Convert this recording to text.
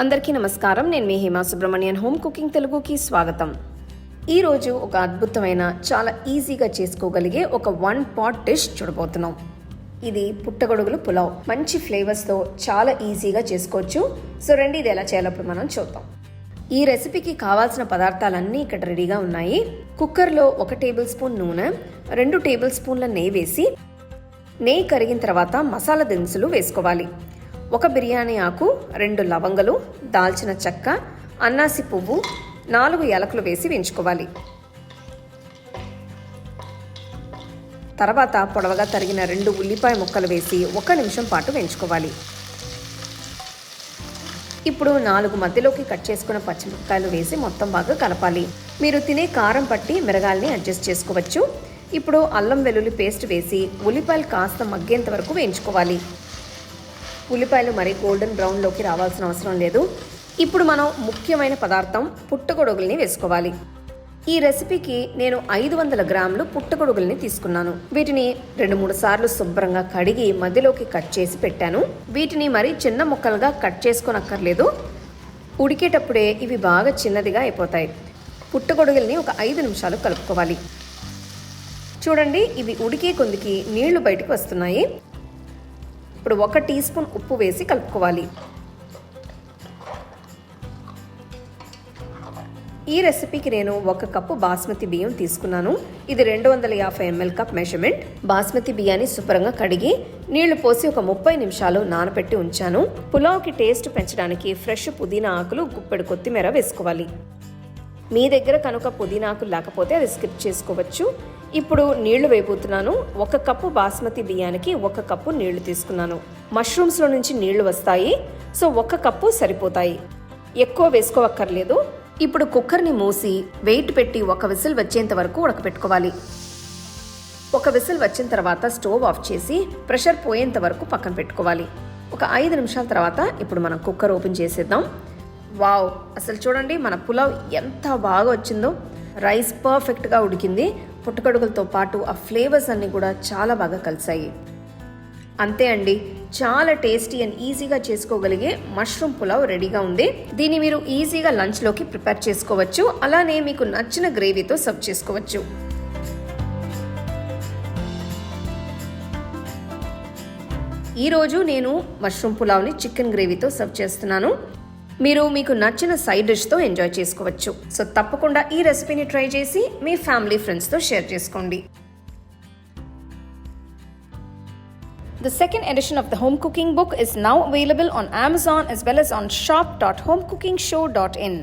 అందరికీ నమస్కారం. నేను మీ హేమా సుబ్రహ్మణ్యన్. హోమ్ కుకింగ్ తెలుగుకి స్వాగతం. ఈరోజు ఒక అద్భుతమైన చాలా ఈజీగా చేసుకోగలిగే ఒక వన్ పాట్ డిష్ చూడబోతున్నాం. ఇది పుట్టగొడుగులు పులావ్. మంచి ఫ్లేవర్స్తో చాలా ఈజీగా చేసుకోవచ్చు. సో రండి ఇది ఎలా చేయాలప్పుడు మనం చూద్దాం. ఈ రెసిపీకి కావాల్సిన పదార్థాలన్నీ ఇక్కడ రెడీగా ఉన్నాయి. కుక్కర్లో ఒక టేబుల్ స్పూన్ నూనె రెండు టేబుల్ స్పూన్ల నెయ్యి వేసి నెయ్యి కరిగిన తర్వాత మసాలా దినుసులు వేసుకోవాలి. ఒక బిర్యానీ ఆకు రెండు లవంగలు దాల్చిన చెక్క అన్నాసి పువ్వు నాలుగు ఎలకలు వేసి వేయించుకోవాలి. తర్వాత పొడవగా తరిగిన రెండు ఉల్లిపాయ ముక్కలు వేసి ఒక నిమిషం పాటు వేయించుకోవాలి. ఇప్పుడు నాలుగు మధ్యలోకి కట్ చేసుకున్న పచ్చిమిరపకాయలు వేసి మొత్తం బాగా కలపాలి. మీరు తినే కారం పట్టి మిరగాల్ని అడ్జస్ట్ చేసుకోవచ్చు. ఇప్పుడు అల్లం వెల్లుల్లి పేస్ట్ వేసి ఉల్లిపాయలు కాస్త మగ్గేంత వరకు వేయించుకోవాలి. ఉల్లిపాయలు మరీ గోల్డెన్ బ్రౌన్లోకి రావాల్సిన అవసరం లేదు. ఇప్పుడు మనం ముఖ్యమైన పదార్థం పుట్టగొడుగుల్ని వేసుకోవాలి. ఈ రెసిపీకి నేను ఐదు వందల గ్రాములు పుట్టగొడుగుల్ని తీసుకున్నాను. వీటిని రెండు మూడు సార్లు శుభ్రంగా కడిగి మధ్యలోకి కట్ చేసి పెట్టాను. వీటిని మరీ చిన్న ముక్కలుగా కట్ చేసుకోనక్కర్లేదు. ఉడికేటప్పుడే ఇవి బాగా చిన్నదిగా అయిపోతాయి. పుట్టగొడుగుల్ని ఒక ఐదు నిమిషాలు కలుపుకోవాలి. చూడండి ఇవి ఉడికే కొందికి నీళ్ళు బయటకు వస్తున్నాయి. ఇప్పుడు ఒక టీ స్పూన్ ఉప్పు వేసి కలుపుకోవాలి. ఈ రెసిపీకి నేను ఒక కప్పు బాస్మతి బియ్యం తీసుకున్నాను. ఇది రెండు వందల యాభై ఎంఎల్ కప్ మెజర్మెంట్ బాస్మతి బియ్యాన్ని శుభ్రంగా కడిగి నీళ్ళు పోసి ఒక ముప్పై నిమిషాలు నానబెట్టి ఉంచాను. పులావ్కి టేస్ట్ పెంచడానికి ఫ్రెష్ పుదీనా ఆకులు గుప్పెడు కొత్తిమీర వేసుకోవాలి. మీ దగ్గర కనుక పుదీనాకు లేకపోతే అది స్కిప్ చేసుకోవచ్చు. ఇప్పుడు నీళ్ళు వేయబోతున్నాను. ఒక కప్పు బాస్మతి బియ్యానికి ఒక కప్పు నీళ్ళు తీసుకున్నాను. మష్రూమ్స్లో నుంచి నీళ్ళు వస్తాయి. సో ఒక కప్పు సరిపోతాయి. ఎక్కువ వేసుకోవక్కర్లేదు. ఇప్పుడు కుక్కర్ని మూసి వెయిట్ పెట్టి ఒక విసిల్ వచ్చేంత వరకు ఉడకపెట్టుకోవాలి. ఒక విసిల్ వచ్చిన తర్వాత స్టవ్ ఆఫ్ చేసి ప్రెషర్ పోయేంత వరకు పక్కన పెట్టుకోవాలి. ఒక ఐదు నిమిషాల తర్వాత ఇప్పుడు మనం కుక్కర్ ఓపెన్ చేసేద్దాం. వావ్. అసలు చూడండి మన పులావ్ ఎంత బాగా వచ్చిందో. రైస్ పర్ఫెక్ట్గా ఉడికింది. పుట్టగొడుగులతో పాటు ఆ ఫ్లేవర్స్ అన్నీ కూడా చాలా బాగా కలిసాయి అంతే అండి చాలా టేస్టీ అండ్ ఈజీగా చేసుకోగలిగే మష్రూమ్ పులావ్ రెడీగా ఉంది. దీన్ని మీరు ఈజీగా లంచ్లోకి ప్రిపేర్ చేసుకోవచ్చు. అలానే మీకు నచ్చిన గ్రేవీతో సర్వ్ చేసుకోవచ్చు. ఈరోజు నేను మష్రూమ్ పులావ్ని చికెన్ గ్రేవీతో సర్వ్ చేస్తున్నాను. మీరు మీకు నచ్చిన సైడ్ డిష్తో ఎంజాయ్ చేసుకోవచ్చు సో తప్పకుండా ఈ రెసిపీని ట్రై చేసి మీ ఫ్యామిలీ ఫ్రెండ్స్తో షేర్ చేసుకోండి The second edition of the home cooking book is now available on Amazon as well as on shop.homecookingshow.in.